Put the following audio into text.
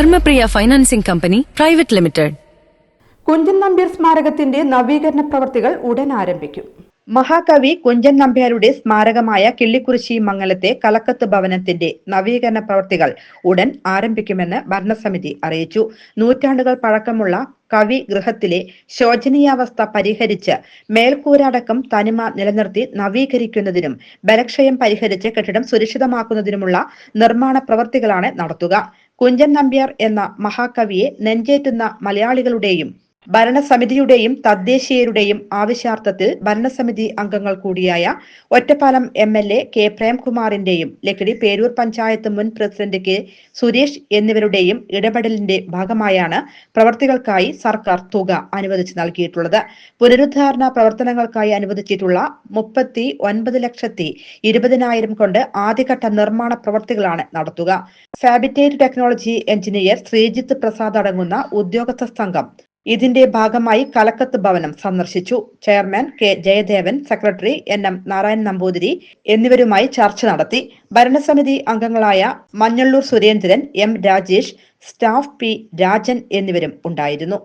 Dharmapriya financing company private limited. Kunchan Nambiar സ്മാരകത്തിന്റെ നവീകരണ പ്രവർത്തികൾ ഉടൻ ആരംഭിക്കും. മഹാകവി കുഞ്ചൻ നമ്പ്യാരുടെ സ്മാരകമായ കിള്ളിക്കുറിശി മംഗലത്തെ കലക്കത്ത് ഭവനത്തിന്റെ നവീകരണ പ്രവർത്തികൾ ഉടൻ ആരംഭിക്കുമെന്ന് ഭരണസമിതി അറിയിച്ചു. നൂറ്റാണ്ടുകൾ പഴക്കമുള്ള കവി ഗൃഹത്തിലെ ശോചനീയാവസ്ഥ പരിഹരിച്ച് മേൽക്കൂരടക്കം തനിമ നിലനിർത്തി നവീകരിക്കുന്നതിനും ബലക്ഷയം പരിഹരിച്ച് കെട്ടിടം സുരക്ഷിതമാക്കുന്നതിനുമുള്ള നിർമ്മാണ പ്രവർത്തികളാണ് നടത്തുക. കുഞ്ചൻ നമ്പ്യാർ എന്ന മഹാകവിയെ നെഞ്ചേറ്റുന്ന മലയാളികളുടെയും ഭരണസമിതിയുടെയും തദ്ദേശീയരുടെയും ആവശ്യാർത്ഥത്തിൽ ഭരണസമിതി അംഗങ്ങൾ കൂടിയായ Ottapalam M L A K പ്രേംകുമാറിന്റെയും Lakkidi Peroor panchayat മുൻ പ്രസിഡന്റ് കെ സുരേഷ് എന്നിവരുടെയും ഇടപെടലിന്റെ ഭാഗമായാണ് പ്രവർത്തികൾക്കായി സർക്കാർ തുക അനുവദിച്ചു നൽകിയിട്ടുള്ളത്. പുനരുദ്ധാരണ പ്രവർത്തനങ്ങൾക്കായി അനുവദിച്ചിട്ടുള്ള മുപ്പത്തി ഒൻപത് ലക്ഷത്തി ഇരുപതിനായിരം കൊണ്ട് ആദ്യഘട്ട നിർമ്മാണ പ്രവർത്തികളാണ് നടത്തുക. Habitat technology engineer Sreejith Prasad അടങ്ങുന്ന ഉദ്യോഗസ്ഥ സംഘം ഇതിന്റെ ഭാഗമായി കലക്കത്ത് ഭവനം സന്ദർശിച്ചു. Chairman K Jayadevan secretary N M Narayanan Namboothiri എന്നിവരുമായി ചർച്ച നടത്തി. ഭരണസമിതി അംഗങ്ങളായ Manjalloor Surendran M Rajesh staff P Rajan എന്നിവരും ഉണ്ടായിരുന്നു.